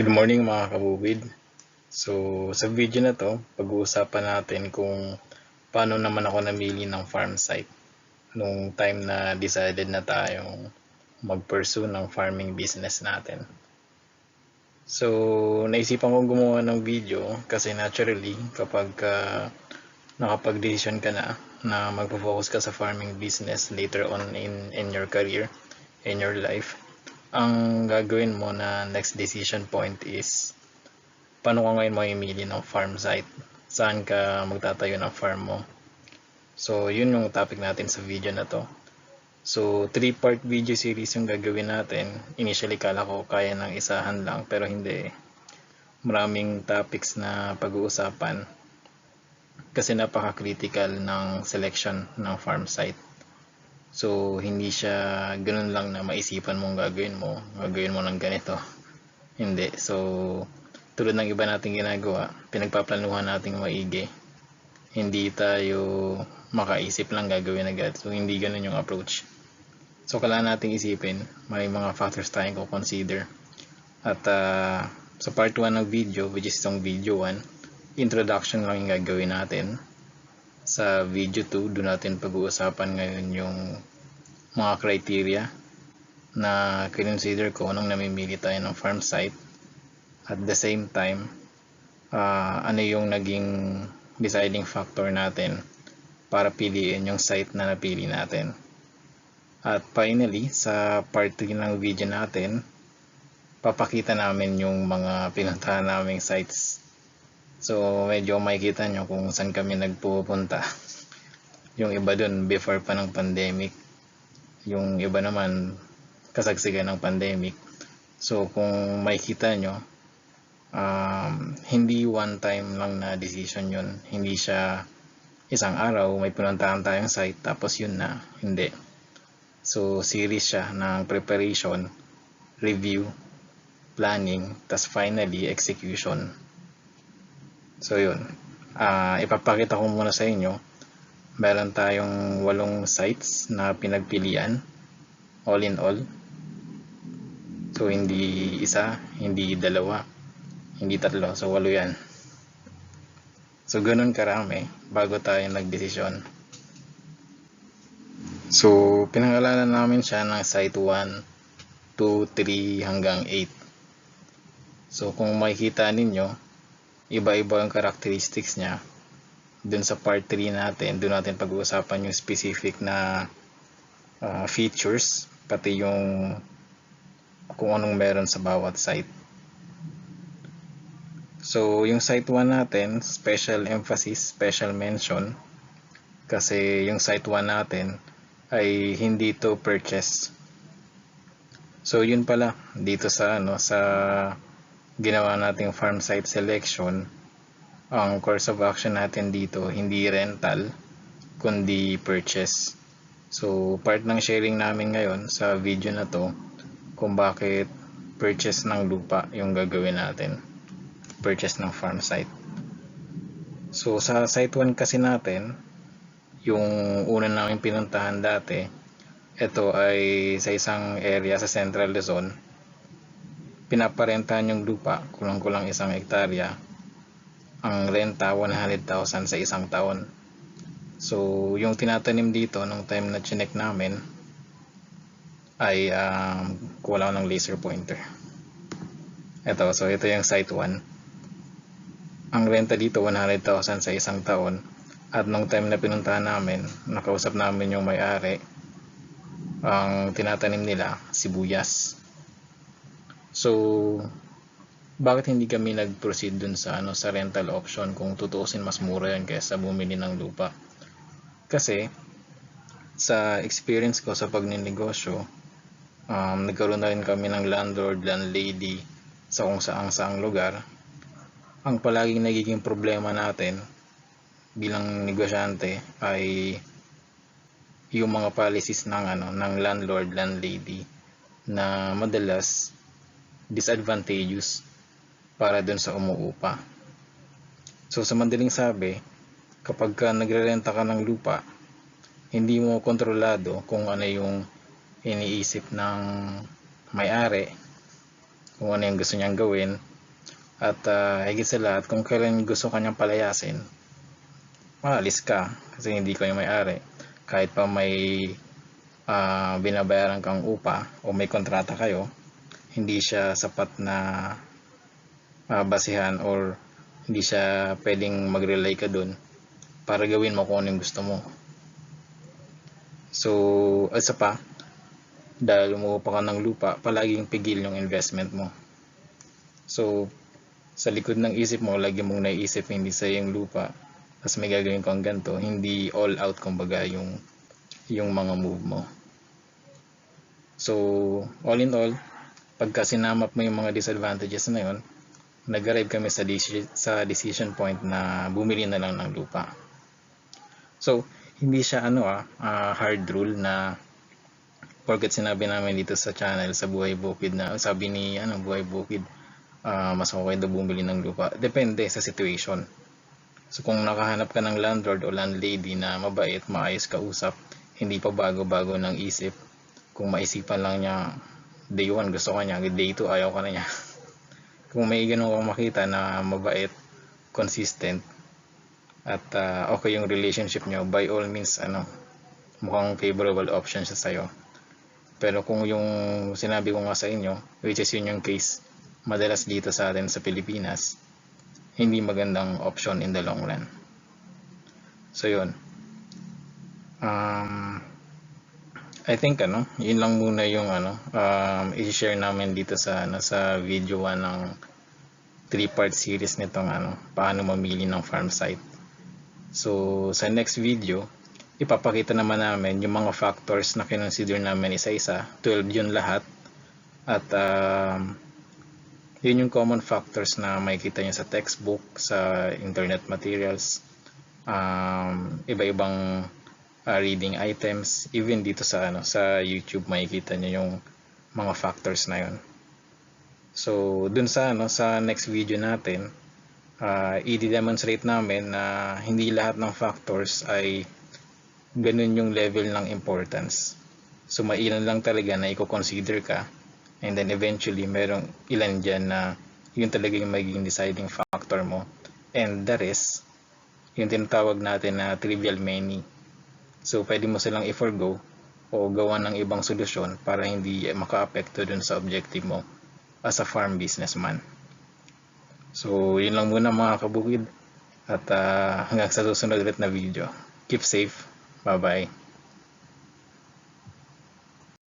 Good morning mga kabukid. So sa video na to, pag-uusapan natin kung paano naman ako namili ng farm site nung time na decided na tayong mag-pursue ng farming business natin. So naisipan kong gumawa ng video kasi naturally kapag uh, nakapag-decision ka na na magpo-focus ka sa farming business later on in in your career, in your life, ang gagawin mo na next decision point is paano ka ngayon mamimili ng farm site? Saan ka magtatayo ng farm mo? So yun yung topic natin sa video na to. So 3 part video series yung gagawin natin. Initially kala ko kaya ng isahan lang pero hindi. Maraming topics na pag-uusapan kasi napaka critical ng selection ng farm site So, hindi siya ganun lang na maisipan mong gagawin mo. Gagawin mo ng ganito. Hindi. So, tulad ng iba nating ginagawa, pinagpaplanuhan nating maigi. Hindi tayo makaisip lang gagawin agad. So, hindi ganun yung approach. So, kailangan nating isipin. May mga factors tayong consider At uh, sa part 1 ng video, which is itong video 1, introduction lang yung gagawin natin sa video 2, doon natin pag-uusapan ngayon yung mga criteria na consider ko nung namimili tayo ng farm site. At the same time, uh, ano yung naging deciding factor natin para piliin yung site na napili natin. At finally, sa part 3 ng video natin, papakita namin yung mga pinuntahan naming sites So, medyo makikita nyo kung saan kami nagpupunta. Yung iba dun, before pa ng pandemic. Yung iba naman, kasagsigan ng pandemic. So, kung makikita nyo, um, hindi one time lang na decision yun. Hindi siya isang araw, may pinuntahan tayong site, tapos yun na. Hindi. So, series siya ng preparation, review, planning, tas finally, execution. So yun. Uh, ipapakita ko muna sa inyo. Meron tayong walong sites na pinagpilian. All in all. So hindi isa, hindi dalawa, hindi tatlo. So walo yan. So ganun karami bago tayo nagdesisyon. So pinangalanan namin siya ng site 1, 2, 3 hanggang 8. So kung makikita ninyo, iba-iba ang characteristics niya dun sa part 3 natin. Dun natin pag-uusapan yung specific na uh, features pati yung kung anong meron sa bawat site. So yung site 1 natin special emphasis special mention kasi yung site 1 natin ay hindi to purchase. So yun pala dito sa ano sa ginawa nating farm site selection, ang course of action natin dito, hindi rental, kundi purchase. So, part ng sharing namin ngayon sa video na to, kung bakit purchase ng lupa yung gagawin natin. Purchase ng farm site. So, sa site 1 kasi natin, yung una namin pinuntahan dati, ito ay sa isang area sa Central Luzon, pinaparentahan yung lupa, kulang-kulang isang hektarya, ang renta 100,000 sa isang taon. So, yung tinatanim dito nung time na chinek namin ay um, kulang ng laser pointer. Ito, so ito yung site 1. Ang renta dito 100,000 sa isang taon. At nung time na pinuntahan namin, nakausap namin yung may-ari, ang tinatanim nila sibuyas. So, bakit hindi kami nag-proceed dun sa ano sa rental option kung tutuusin mas mura yan kaysa bumili ng lupa? Kasi sa experience ko sa pagninegosyo, um, nagkaroon na rin kami ng landlord, landlady sa kung saang saang lugar. Ang palaging nagiging problema natin bilang negosyante ay yung mga policies ng ano ng landlord landlady na madalas disadvantageous para dun sa umuupa. So sa madaling sabi, kapag ka nagrerenta ka ng lupa, hindi mo kontrolado kung ano yung iniisip ng may-ari, kung ano yung gusto niyang gawin, At uh, higit sa lahat, kung kailan gusto kanyang palayasin, maalis ka kasi hindi ko yung may-ari. Kahit pa may uh, binabayaran kang upa o may kontrata kayo, hindi siya sapat na uh, basihan or hindi siya pwedeng mag-rely ka dun para gawin mo kung ano yung gusto mo. So, isa pa, dahil umuupa ka ng lupa, palaging pigil yung investment mo. So, sa likod ng isip mo, lagi mong naisip hindi sa yung lupa, tapos may gagawin kang ganito, hindi all out kumbaga yung, yung mga move mo. So, all in all, pagka sinamap mo yung mga disadvantages na yun, nag-arrive kami sa, sa decision point na bumili na lang ng lupa. So, hindi siya ano ah, uh, hard rule na porket sinabi namin dito sa channel sa Buhay Bukid na sabi ni ano Buhay Bukid uh, mas okay daw bumili ng lupa. Depende sa situation. So kung nakahanap ka ng landlord o landlady na mabait, maayos kausap, hindi pa bago-bago ng isip, kung maisipan lang niya day 1 gusto ka niya, day 2 ayaw ka na niya. kung may ganun kang makita na mabait, consistent, at uh, okay yung relationship nyo, by all means, ano, mukhang favorable option siya sa'yo. Pero kung yung sinabi ko nga sa inyo, which is yun yung case, madalas dito sa atin sa Pilipinas, hindi magandang option in the long run. So yun. Um, I think ano, yun lang muna yung ano, um, i-share namin dito sa ano, sa video 1 ng three-part series nitong ano, paano mamili ng farm site. So, sa next video, ipapakita naman namin yung mga factors na kinonsider namin isa-isa. 12 yun lahat. At um, yun yung common factors na makikita nyo sa textbook, sa internet materials, um, iba-ibang uh, reading items, even dito sa ano sa YouTube makikita nyo yung mga factors na yun. So, dun sa ano sa next video natin, uh, i-demonstrate namin na hindi lahat ng factors ay ganun yung level ng importance. So, mailan lang talaga na i-consider ka and then eventually merong ilan dyan na yun talaga yung magiging deciding factor mo and the rest yung tinatawag natin na trivial many. So, pwede mo silang i-forgo o gawa ng ibang solusyon para hindi maka-apekto dun sa objective mo as a farm businessman. So, yun lang muna mga kabukid. At uh, hanggang sa susunod ulit na video. Keep safe. Bye-bye.